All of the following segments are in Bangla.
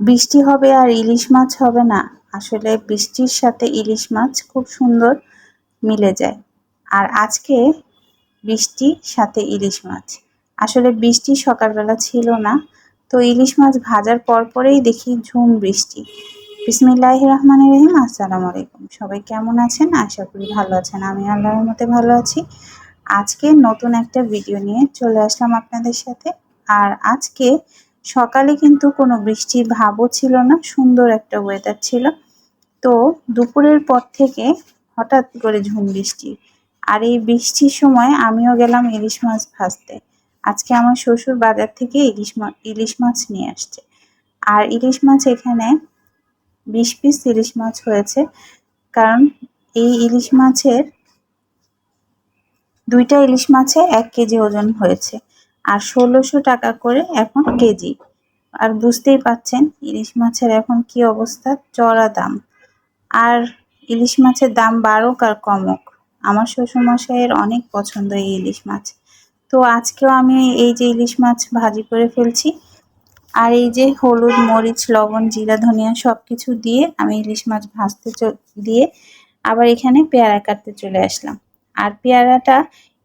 বৃষ্টি হবে আর ইলিশ মাছ হবে না। আসলে বৃষ্টির সাথে ইলিশ মাছ খুব সুন্দর মিলে যায়। আর আজকে বৃষ্টির সাথে ইলিশ মাছ। আসলে বৃষ্টি সকালবেলা ছিল না, তো ইলিশ মাছ ভাজার পর পরেই দেখি ঝুম বৃষ্টি। বিসমিল্লাহ রহমান রহিম, আসসালামু আলাইকুম। সবাই কেমন আছেন? আশা করি ভালো আছেন। আমি আল্লাহর মতে ভালো আছি। আজকে নতুন একটা ভিডিও নিয়ে চলে আসলাম আপনাদের সাথে। আর আজকে সকালে কিন্তু কোনো বৃষ্টির ভাবও ছিল না, সুন্দর একটা ওয়েদার ছিল। তো দুপুরের পর থেকে হঠাৎ করে ঝুম বৃষ্টি। আর এই বৃষ্টির সময় আমিও গেলাম ইলিশ মাছ ভাজতে। আজকে আমার শ্বশুর বাজার থেকে ইলিশ মাছ ইলিশ মাছ নিয়ে আসছে। আর ইলিশ মাছ এখানে বিশ পিস ইলিশ মাছ হয়েছে। কারণ এই ইলিশ মাছের, দুইটা ইলিশ মাছে এক কেজি ওজন হয়েছে। আর ষোলোশো টাকা করে এখন কেজি। আর বুঝতেই পাচ্ছেন, ইলিশ মাছের এখন কি অবস্থা? চড়া দাম। আর ইলিশ মাছের দাম বাড়ুক আর কমক, আমার শ্বশুরমশাইয়ের অনেক পছন্দ এই ইলিশ মাছ। তো আজকেও আমি এই যে ইলিশ মাছ ভাজি করে ফেলছি, আর এই যে হলুদ, মরিচ, লবণ, জিরা, ধনিয়া সব কিছু দিয়ে আমি ইলিশ মাছ ভাজতে দিয়ে আবার এখানে পেয়ারা কাটতে চলে আসলাম। আর পেয়ারাটা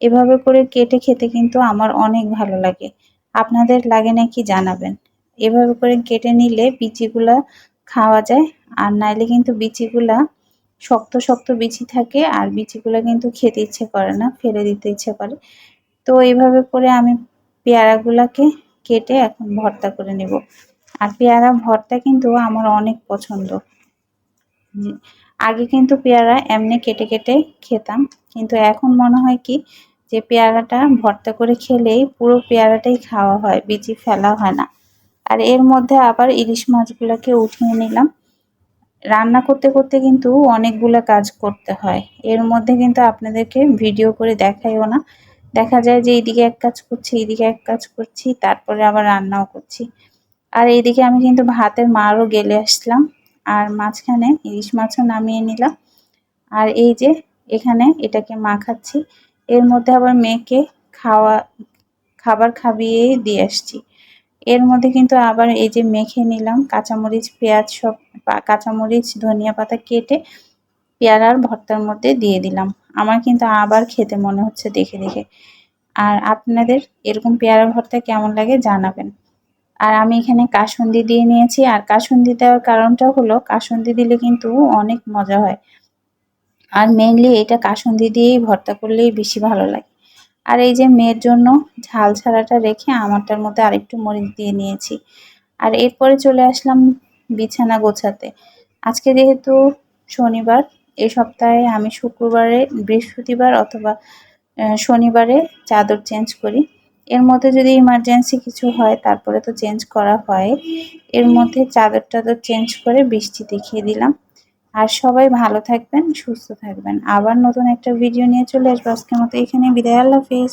এভাবে করে কেটে খেতে কিন্তু আমার অনেক ভালো লাগে। আপনাদের লাগে নাকি জানাবেন? এভাবে করে কেটে নিলে বিচিগুলা খাওয়া যায়, আর নাইলে কিন্তু বিচিগুলা শক্ত শক্ত বিচি থাকে, আর বিচিগুলো কিন্তু খেতে ইচ্ছে করে না, ফেলে দিতে ইচ্ছে করে। তো এইভাবে করে আমি পেয়ারাগুলাকে কেটে এখন ভর্তা করে নেব। আর পেয়ারা ভর্তা কিন্তু আমার অনেক পছন্দ। আগে কিন্তু পেয়ারা এমনি কেটে কেটে খেতাম, কিন্তু এখন মনে হয় কি যে পেয়ারাটা ভর্তা করে খেলেই পুরো পেয়ারাটাই খাওয়া হয়, বিচি ফেলা হয় না। আর এর মধ্যে আবার ইলিশ মাছগুলোকে উঠিয়ে নিলাম। রান্না করতে করতে কিন্তু অনেকগুলো কাজ করতে হয়। এর মধ্যে কিন্তু আপনাদেরকে ভিডিও করে দেখাইও না। দেখা যায় যে এইদিকে এক কাজ করছি, এইদিকে এক কাজ করছি, তারপরে আবার রান্নাও করছি। আর এইদিকে আমি কিন্তু ভাতের মারও গেলে আসলাম। আর মাঝখানে ইলিশ মাছও নামিয়ে নিলাম। আর এই যে এখানে এটাকে মাখাচ্ছি। এর মধ্যে আবার মেয়েকে খাওয়া, খাবার খাবিয়ে দিয়ে আসছি। এর মধ্যে কিন্তু আবার এই যে মেখে নিলাম, কাঁচামরিচ, পেঁয়াজ সব কাঁচামরিচ, ধনিয়া পাতা কেটে পেয়ারার ভর্তার মধ্যে দিয়ে দিলাম। আমার কিন্তু আবার খেতে মনে হচ্ছে দেখে দেখে। আর আপনাদের এরকম পেয়ারা ভর্তা কেমন লাগে জানাবেন। আর আমি এখানে কাসন্দি দিয়ে নিয়েছি। আর কাসন্দি দেওয়ার কারণটা হলো, কাসন্দি দিলে কিন্তু অনেক মজা হয়। আর মেনলি এটা কাসন্দি দিয়েই ভর্তা করলেই বেশি ভালো লাগে। আর এই যে মেয়ের জন্য ঝাল ছাড়াটা রেখে আমারটার মধ্যে আরেকটু মরিচ দিয়ে নিয়েছি। আর এরপরে চলে আসলাম বিছানা গোছাতে। আজকে যেহেতু শনিবার এই সপ্তাহে আমি শুক্রবারে, বৃহস্পতিবার অথবা শনিবারে চাদর চেঞ্জ করি। এর মধ্যে যদি ইমার্জেন্সি কিছু হয়, তারপরে তো চেঞ্জ করা হয়। এর মধ্যে চাদর টাদর চেঞ্জ করে বৃষ্টি দেখিয়ে দিলাম। আর সবাই ভালো থাকবেন, সুস্থ থাকবেন। আবার নতুন একটা ভিডিও নিয়ে চলে আসব। আজকের মতো এখানে বিদায়। আল্লাহ হাফিজ।